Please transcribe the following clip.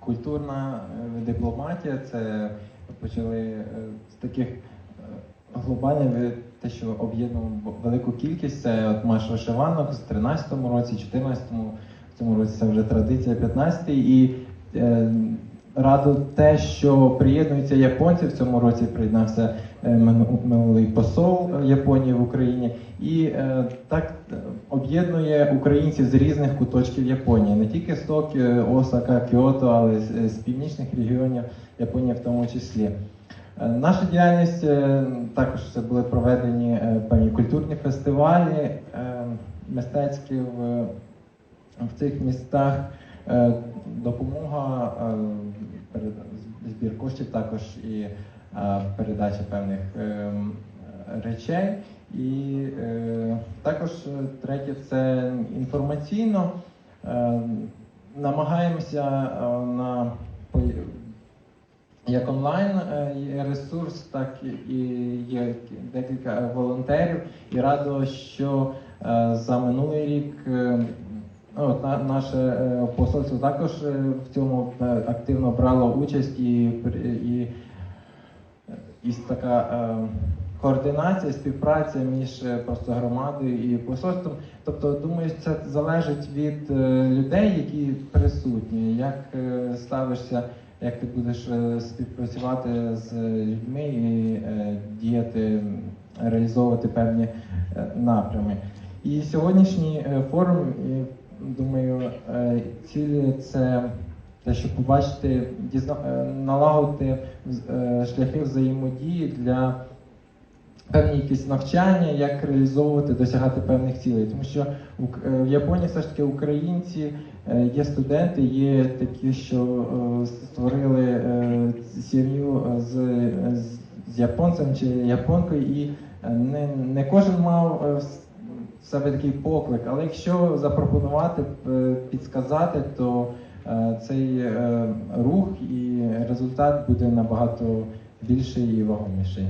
культурна е, дипломатія. Це почали е, з таких е, глобальних те, що об'єднував велику кількість. Це от марш вишиванок з 13-му році, 14-му, в цьому році це вже традиція 15-й. І радо те, що приєднуються японці. В цьому році приєднався е, минулий посол е, Японії в Україні, і е, так об'єднує українців з різних куточків Японії, не тільки з Токіо, Осака, Кіото, але й з, північних регіонів Японії в тому числі. Наша діяльність також це були проведені певні культурні фестивалі мистецькі в, в цих містах. Допомога, коштів також і е, передача певних е, речей. І е, також третє це інформаційно. Намагаємося на як онлайн ресурс, так і є декілька волонтерів. І радо, що за минулий рік от на- наше е, посольство також е, в цьому е, активно брало участь і, і, і така координація, співпраця між просто громадою і посольством. Тобто, думаю, це залежить від людей, які присутні, як ставишся, як ти будеш співпрацювати з людьми і діяти, реалізовувати певні напрями. І сьогоднішній форум, думаю, е, цілі це те, щоб побачити, дізна... е, налагодити е, шляхи взаємодії для певні якісь навчання, як реалізовувати, досягати певних цілей. Тому що в Японії все ж таки українці є студенти, є такі, що створили сім'ю з, з, японцем чи японкою, і не, не кожен мав в себе такий поклик. Але якщо запропонувати, е, підсказати, то е, цей е, рух і результат буде набагато більший і вагоміший.